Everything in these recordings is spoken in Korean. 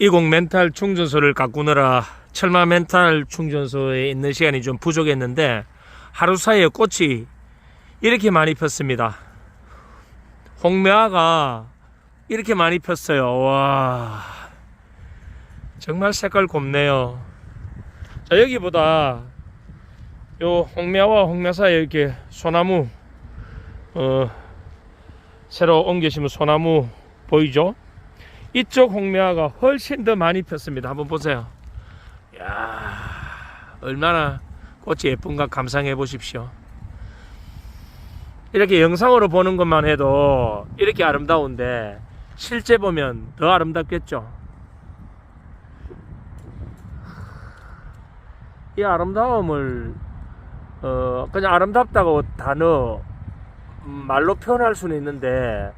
이공 멘탈 충전소를 가꾸느라 철마 멘탈 충전소에 있는 시간이 좀 부족했는데 하루 사이에 꽃이 이렇게 많이 폈습니다. 홍매화가 이렇게 많이 폈어요. 와 정말 색깔 곱네요. 자 여기보다 요 홍매화와 홍매 사이에 이렇게 소나무 어 새로 옮겨 심은 소나무 보이죠? 이쪽 홍매화가 훨씬 더 많이 폈습니다. 한번 보세요. 야 얼마나 꽃이 예쁜가 감상해 보십시오. 이렇게 영상으로 보는 것만 해도 이렇게 아름다운데 실제 보면 더 아름답겠죠. 이 아름다움을 어 그냥 아름답다고 단어 음, 말로 표현할 수는 있는데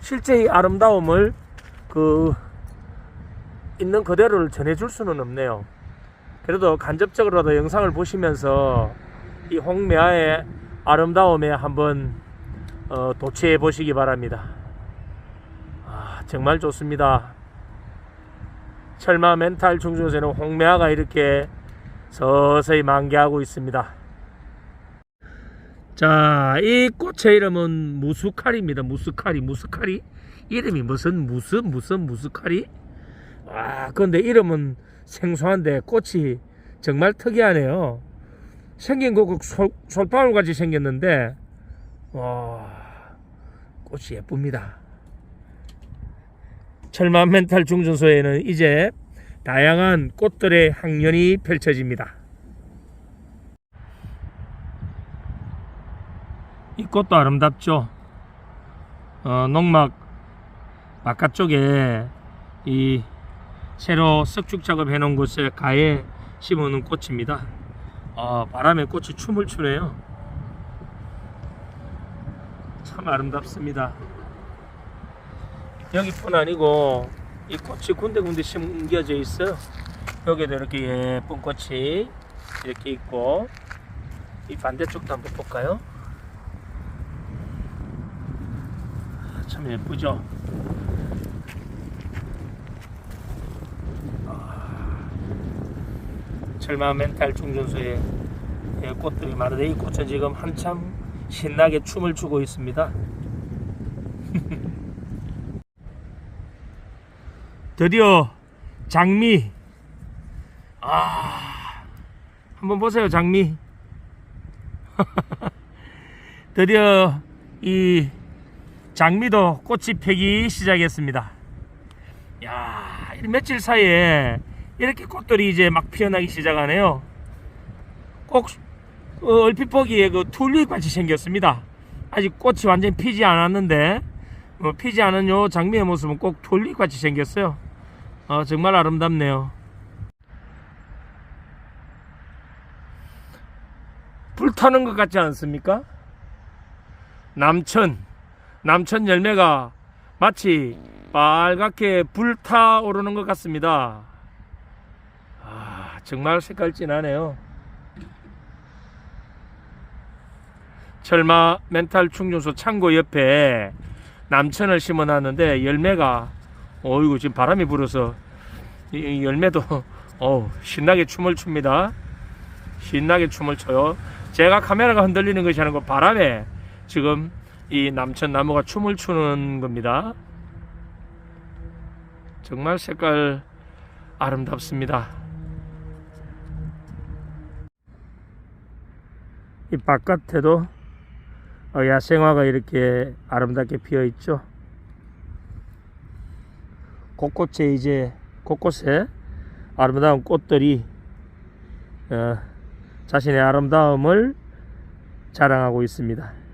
실제 이 아름다움을 그 있는 그대로를 전해줄 수는 없네요. 그래도 간접적으로라도 영상을 보시면서 이 홍매화의 아름다움에 한번 어, 도취해 보시기 바랍니다. 아, 정말 좋습니다. 철마 멘탈 충전소는 홍매화가 이렇게 서서히 만개하고 있습니다. 자, 이 꽃의 이름은 무수칼입니다. 무수칼이, 무수칼이. 이름이 무슨, 무슨, 무슨, 무수칼이? 와, 근데 이름은 생소한데 꽃이 정말 특이하네요. 생긴 거그 솔방울 같이 생겼는데, 와, 꽃이 예쁩니다. 철마 멘탈 중전소에는 이제 다양한 꽃들의 향연이 펼쳐집니다. 이 꽃도 아름답죠. 어, 농막 바깥쪽에 이 새로 석축 작업해 놓은 곳에 가에 심어 놓은 꽃입니다. 어, 바람에 꽃이 춤을 추네요. 참 아름답습니다. 여기뿐 아니고 이 꽃이 군데군데 심겨져 있어요. 여기도 이렇게 예쁜 꽃이 이렇게 있고 이 반대쪽도 한번 볼까요? 참 예쁘죠? 철마 멘탈 충전소에 예, 꽃들이 많은데 이 꽃은 지금 한참 신나게 춤을 추고 있습니다. 드디어 장미 아 한번 보세요 장미 드디어 이 장미도 꽃이 펴기 시작했습니다 야, 이 며칠 사이에 이렇게 꽃들이 이제 막 피어나기 시작하네요. 꼭 어, 얼핏 보기에 그 튤립 같이 생겼습니다. 아직 꽃이 완전히 피지 않았는데 어, 피지 않은 요 장미의 모습은 꼭 튤립 같이 생겼어요. 어, 정말 아름답네요. 불타는 것 같지 않습니까? 남천, 남천 열매가 마치 빨갛게 불타오르는 것 같습니다. 아, 정말 색깔 진하네요. 철마 멘탈 충전소 창고 옆에 남천을 심어놨는데 열매가 어이구 지금 바람이 불어서 이- 이 열매도 어 신나게 춤을 춥니다. 신나게 춤을 춰요. 제가 카메라가 흔들리는 것이 아니고 바람에 지금 이 남천 나무가 춤을 추는 겁니다. 정말 색깔 아름답습니다. 이 바깥에도 어, 야생화가 이렇게 아름답게 피어 있죠. 곳곳에 이제 곳곳에 아름다운 꽃들이 어, 자신의 아름다움을 자랑하고 있습니다.